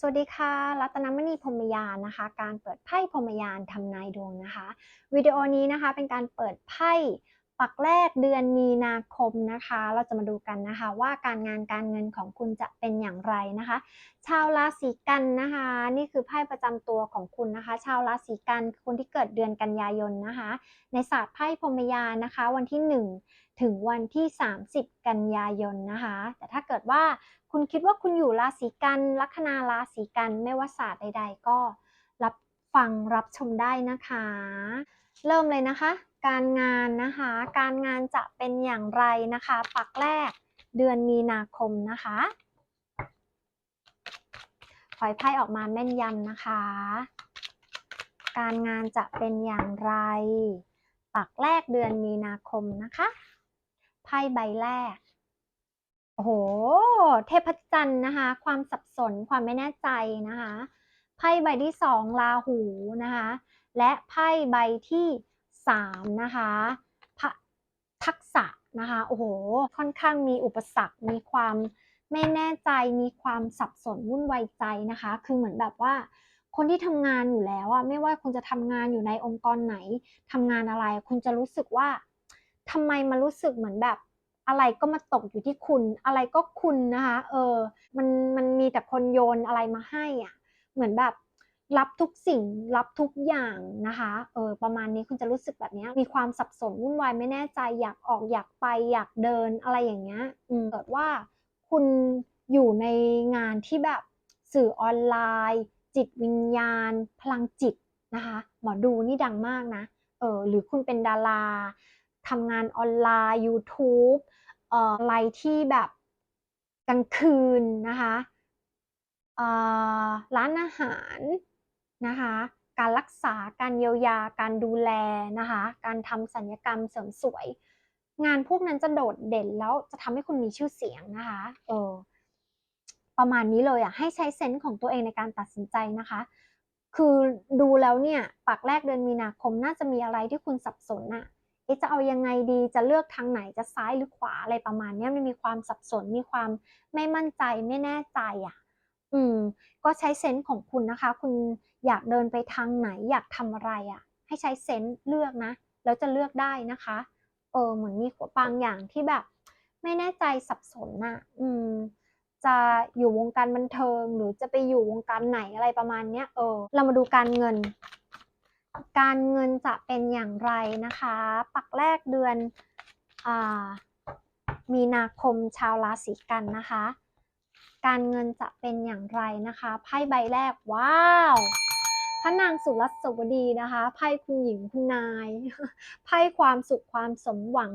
สวัสดีค่ะ รัตนมณีพรมยานนะคะ การเปิดไพ่พรมยานทำนายดวงนะคะ วิดีโอนี้นะคะเป็นการเปิดไพ่ปักแรกเดือนมีนาคมนะคะ เราจะมาดูกันนะคะ ว่าการงานการเงินของคุณจะเป็นอย่างไรนะคะ ชาวราศีกันนะคะ นี่คือไพ่ประจำตัวของคุณนะคะ ชาวราศีกันคนที่เกิดเดือนกันยายนนะคะ ในศาสตร์ไพ่พรมยานนะคะ วันที่ 1 ถึงวันที่ 30 กันยายนนะคะ แต่ถ้าเกิดว่า คุณคิดว่าคุณอยู่ราศีกันลัคนาราศีกันไม่ว่าศาสตร์ใด ๆ ก็รับฟังรับชมได้นะคะ เริ่มเลยนะคะ การงานนะคะ การงานจะเป็นอย่างไรนะคะ ปักแรกเดือนมีนาคมนะคะขอให้ไพ่ออกมาแม่นยำนะคะ การงานจะเป็นอย่างไร ปักแรกเดือนมีนาคมนะคะ ไพ่ใบแรก โอ้โห เทพจันทร์นะคะ ความสับสนความไม่แน่ใจนะคะ ไพ่ใบที่สองลาหูนะคะ และไพ่ใบที่สามนะคะพระทักษะนะคะ โอ้โห ค่อนข้างมีอุปสรรค มีความไม่แน่ใจ มีความสับสนวุ่นวายใจนะคะ คือเหมือนแบบว่า คนที่ทำงานอยู่แล้วอะไม่ว่าคุณจะทำงานอยู่ในองค์กรไหนทำงานอะไร คุณจะรู้สึกว่าทำไมมันรู้สึกเหมือนแบบ อะไรก็มาตกอยู่ที่คุณ อะไรก็คุณนะคะเออมันมันมีแต่คนโยนอะไรมาให้อะเหมือนแบบรับทุกสิ่งรับทุกอย่างนะคะเออประมาณนี้คุณจะรู้สึกแบบนี้มีความสับสนวุ่นวายไม่แน่ใจอยากออกอยากไปอยากเดินอะไรอย่างเงี้ยอืมเกิดว่าคุณอยู่ในงานที่แบบสื่อออนไลน์ จิตวิญญาณ พลังจิตนะคะหมอดูนี่ดังมากนะเออหรือคุณเป็นดาราทำงานออนไลน์ YouTube อะไรที่แบบกลางคืนนะคะร้านอาหารนะคะ การรักษาการเยียวยาการดูแลนะคะ การทำสัญญกรรมเสริมสวย งานพวกนั้นจะโดดเด่นแล้วจะทำให้คุณมีชื่อเสียงนะคะเออประมาณนี้เลยอะให้ใช้เซนส์ของตัวเองในการตัดสินใจนะคะ คือดูแล้วเนี่ยปักแรกเดือนมีนาคมน่าจะมีอะไรที่คุณสับสนอะเอ๊ะ จะเอายังไงดีจะเลือกทางไหนจะซ้ายหรือขวาอะไรประมาณนี้มันมีความสับสนมีความไม่มั่นใจไม่แน่ใจอะ อืม ก็ใช้เซนส์ของคุณนะคะ คุณอยากเดินไปทางไหนอยากทำอะไรอะ ให้ใช้เซนส์เลือกนะแล้วจะเลือกได้นะคะ เออเหมือนมีบางอย่างที่แบบ ไม่แน่ใจสับสนน่ะ อืมจะอยู่วงการบันเทิงหรือจะไปอยู่วงการไหนอะไรประมาณเนี้ยเออ เรามาดูการเงิน การเงินจะเป็นอย่างไรนะคะ ปักแรกเดือนอมีนาคมชาวราศีกันนะคะ การเงินจะเป็นอย่างไรนะคะไพ่ใบแรกว้าวพระนางสุรัสวดีนะคะไพ่คุณหญิงคุณนายไพ่ความสุขความสมหวัง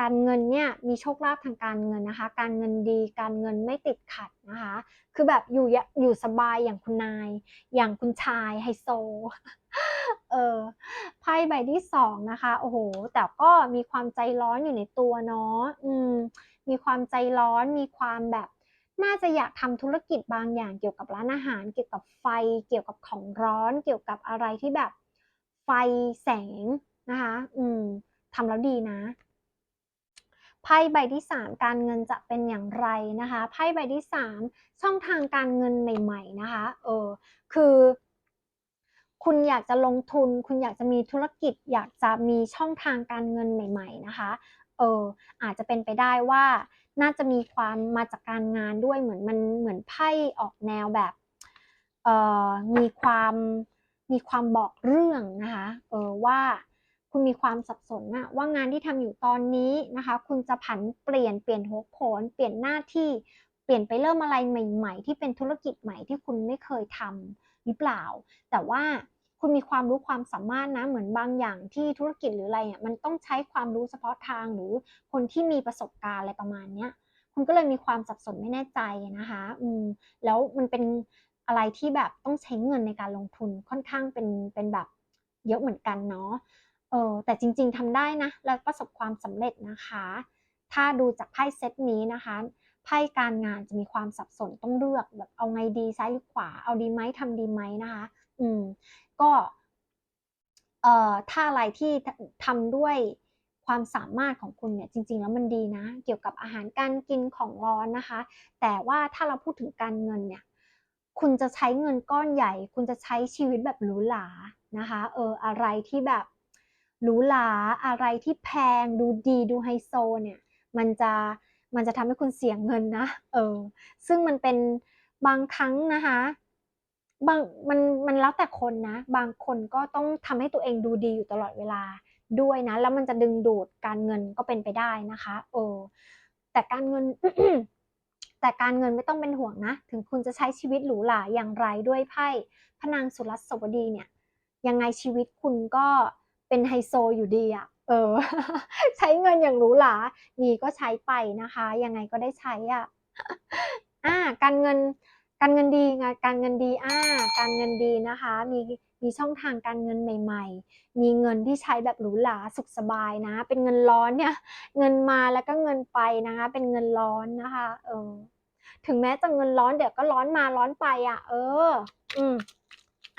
การเงินเนี่ยมีโชคลาภทางการเงินนะคะ การเงินดีการเงินไม่ติดขัดนะคะ คือแบบอยู่อยู่สบายอย่างคุณนาย อย่างคุณชายไฮโซเออไพ่ใบที่สองนะคะโอ้โหแต่ก็มีความใจร้อนอยู่ในตัวเนาะอืมมีความใจร้อนมีความแบบน่าจะอยากทำธุรกิจบางอย่างเกี่ยวกับร้านอาหาร เกี่ยวกับไฟ เกี่ยวกับของร้อน เกี่ยวกับอะไรที่แบบไฟแสงนะคะ อืมทำแล้วดีนะ ไพ่ใบที่สามการเงินจะเป็นอย่างไรนะคะ ไพ่ใบที่สามช่องทางการเงินใหม่ ๆ นะคะ เออ คือ คุณอยากจะลงทุน คุณอยากจะมีธุรกิจ อยากจะมีช่องทางการเงินใหม่ ๆ นะคะ เออ อาจจะเป็นไปได้ว่า น่าจะมีความมาจากการงานด้วย เหมือนมัน เหมือนไพ่ออกแนวแบบ เออมีความ มีความบอกเรื่องนะคะ เออว่า คุณมีความสับสนนะว่างานที่ทำอยู่ตอนนี้นะคะ คุณจะผันเปลี่ยนเปลี่ยนหัวโขนเปลี่ยนหน้าที่เปลี่ยนไปเริ่มอะไรใหม่ ๆ ที่เป็นธุรกิจใหม่ที่คุณไม่เคยทำหรือเปล่า แต่ว่าคุณมีความรู้ความสามารถนะเหมือนบางอย่างที่ธุรกิจหรืออะไรอะมันต้องใช้ความรู้เฉพาะทางหรือคนที่มีประสบการณ์อะไรประมาณเนี้ยคุณก็เลยมีความสับสนไม่แน่ใจนะคะ อืม แล้วมันเป็นอะไรที่แบบต้องใช้เงินในการลงทุนค่อนข้างเป็นเป็นแบบเยอะเหมือนกันเนาะ เออแต่จริง ๆทำได้นะ แล้วประสบความสำเร็จนะคะ ถ้าดูจากไพ่เซตนี้นะคะไพ่การงานจะมีความสับสนต้องเลือกแบบเอาไงดีซ้ายหรือขวา เอาดีไหมทำดีไหมนะคะ อืมก็เอ่อถ้าอะไรที่ทำด้วยความสามารถของคุณเนี่ยจริง ๆ แล้วมันดีนะ เกี่ยวกับอาหารการกินของร้อนนะคะ แต่ว่าถ้าเราพูดถึงการเงินเนี่ย คุณจะใช้เงินก้อนใหญ่ คุณจะใช้ชีวิตแบบหรูหรานะคะ เอออะไรที่แบบ หรูหราอะไรที่แพงดูดีดูไฮโซเนี่ย มันจะมันจะทำให้คุณเสียเงินนะ เออ ซึ่งมันเป็นบางครั้งนะคะบางมันมันแล้วแต่คนนะ บางคนก็ต้องทำให้ตัวเองดูดีอยู่ตลอดเวลาด้วยนะ แล้วมันจะดึงดูดการเงินก็เป็นไปได้นะคะเออแต่การเงิน แต่การเงินไม่ต้องเป็นห่วงนะ ถึงคุณจะใช้ชีวิตหรูหราอย่างไรด้วยไพ่พนางสุรัสวดีเนี่ย ยังไงชีวิตคุณก็ เป็นไฮโซอยู่ดีอะเออ ใช้เงินอย่างหรูหรามีก็ใช้ไปนะคะ ยังไงก็ได้ใช้อะอ่าการเงินการเงินดีไงการเงินดีอ่าการเงินดีนะคะ มีมีช่องทางการเงินใหม่ ๆ มีเงินที่ใช้แบบหรูหราสุขสบายนะ เป็นเงินร้อนเนี่ย เงินมาแล้วก็เงินไปนะคะ เป็นเงินร้อนนะคะเออถึงแม้จะเงินร้อนเดี๋ยวก็ร้อนมาร้อนไปอะเออ อืม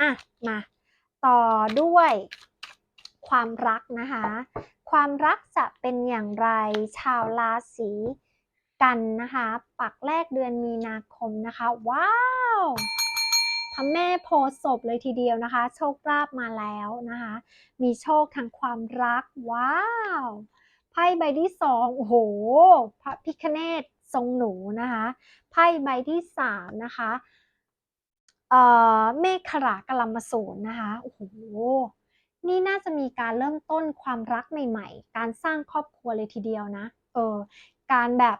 อะมา ต่อด้วย ความรักนะคะ ความรักจะเป็นอย่างไรชาวราศีกันนะคะ ปักแรกเดือนมีนาคมนะคะ ว้าวพระแม่โพศพเลยทีเดียวนะคะ โชคลาภมาแล้วนะคะ มีโชคทางความรัก ว้าวไพ่ใบที่สองโอ้โห พระพิฆเนศทรงหนูนะคะไพ่ใบที่สามนะคะเอ่อเมฆขลากลัมมาสูรนะคะโอ้โห นี่น่าจะมีการเริ่มต้นความรักใหม่ๆ การสร้างครอบครัวเลยทีเดียวนะ เออ การแบบ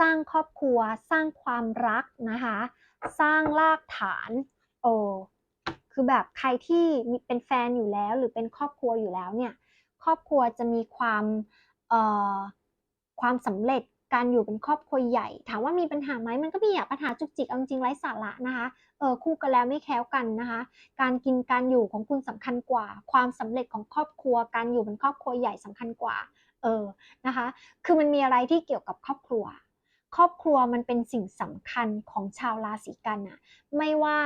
สร้างครอบครัว สร้างความรักนะคะ สร้างรากฐานเออคือแบบใครที่มีเป็นแฟนอยู่แล้ว หรือเป็นครอบครัวอยู่แล้วเนี่ย ครอบครัวจะมีความ เอ่อ ความสำเร็จ การอยู่เป็นครอบครัวใหญ่ ถามว่ามีปัญหาไหมมันก็มีอะปัญหาจุกจิกเอาจริงไร้สาระนะคะเออคู่กันแล้วไม่แคล้วกันนะคะ การกินการอยู่ของคุณสำคัญกว่า ความสำเร็จของครอบครัว การอยู่เป็นครอบครัวใหญ่สำคัญกว่าเออนะคะ คือมันมีอะไรที่เกี่ยวกับครอบครัว ครอบครัวมันเป็นสิ่งสำคัญของชาวราศีกันนะไม่ว่า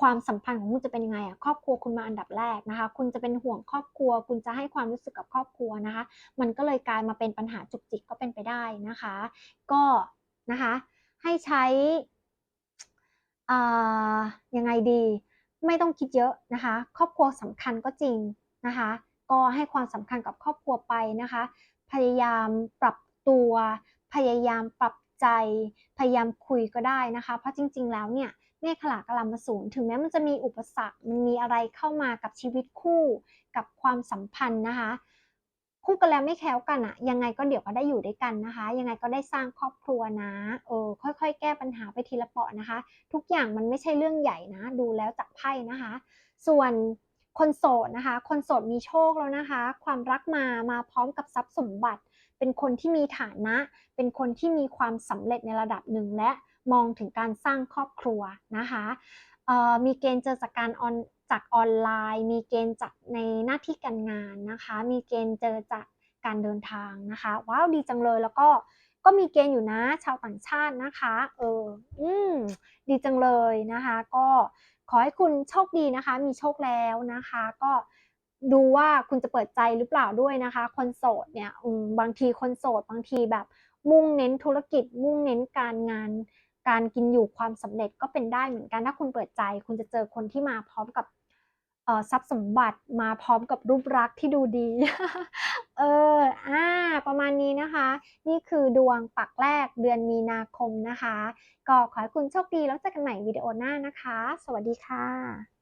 ความสัมพันธ์ของคุณจะเป็นยังไงอะครอบครัวคุณมาอันดับแรกนะคะ คุณจะเป็นห่วงครอบครัว คุณจะให้ความรู้สึกกับครอบครัวนะคะ มันก็เลยกลายมาเป็นปัญหาจุกจิกก็เป็นไปได้นะคะ ก็นะคะให้ใช้อ่ายังไงดี ไม่ต้องคิดเยอะนะคะ ครอบครัวสำคัญก็จริงนะคะ ก็ให้ความสำคัญกับครอบครัวไปนะคะ พยายามปรับตัว พยายามปรับใจ พยายามคุยก็ได้นะคะ เพราะจริง ๆ แล้วเนี่ย เมฆขลากลัมาสูรถึงแม้มันจะมีอุปสรรคมันมีอะไรเข้ามากับชีวิตคู่กับความสัมพันธ์นะคะ คู่กันแล้วไม่แคล้วกันอะยังไงก็เดี๋ยวก็ได้อยู่ด้วยกันนะคะ ยังไงก็ได้สร้างครอบครัวนะเออค่อยๆ แก้ปัญหาไปทีละเปราะนะคะ ทุกอย่างมันไม่ใช่เรื่องใหญ่นะ ดูแล้วจากไพ่นะคะ ส่วนคนโสดนะคะ คนโสดมีโชคแล้วนะคะ ความรักมามาพร้อมกับทรัพย์สมบัติ เป็นคนที่มีฐานะ เป็นคนที่มีความสำเร็จในระดับหนึ่งและมองถึงการสร้างครอบครัวนะคะมีเกณฑ์เจอจากการออนจากออนไลน์ มีเกณฑ์จากในหน้าที่การงานนะคะ มีเกณฑ์เจอจากการเดินทางนะคะ ว้าวดีจังเลยแล้วก็ก็มีเกณฑ์อยู่นะชาวต่างชาตินะคะ เออ อืม ดีจังเลยนะคะ ก็ขอให้คุณโชคดีนะคะ มีโชคแล้วนะคะ ก็ ดูว่าคุณจะเปิดใจหรือเปล่าด้วยนะคะ คนโสดเนี่ยบางทีคนโสดบางทีแบบมุ่งเน้นธุรกิจ มุ่งเน้นการงาน การกินอยู่ความสำเร็จก็เป็นได้เหมือนกันถ้าคุณเปิดใจ คุณจะเจอคนที่มาพร้อมกับทรัพย์สมบัติมาพร้อมกับรูปลักษณ์ที่ดูดี เออ อ่า ประมาณนี้นะคะ นี่คือดวงปักแรกเดือนมีนาคมนะคะ ก็ขอให้คุณโชคดีแล้วเจอกันใหม่วิดีโอหน้านะคะ สวัสดีค่ะ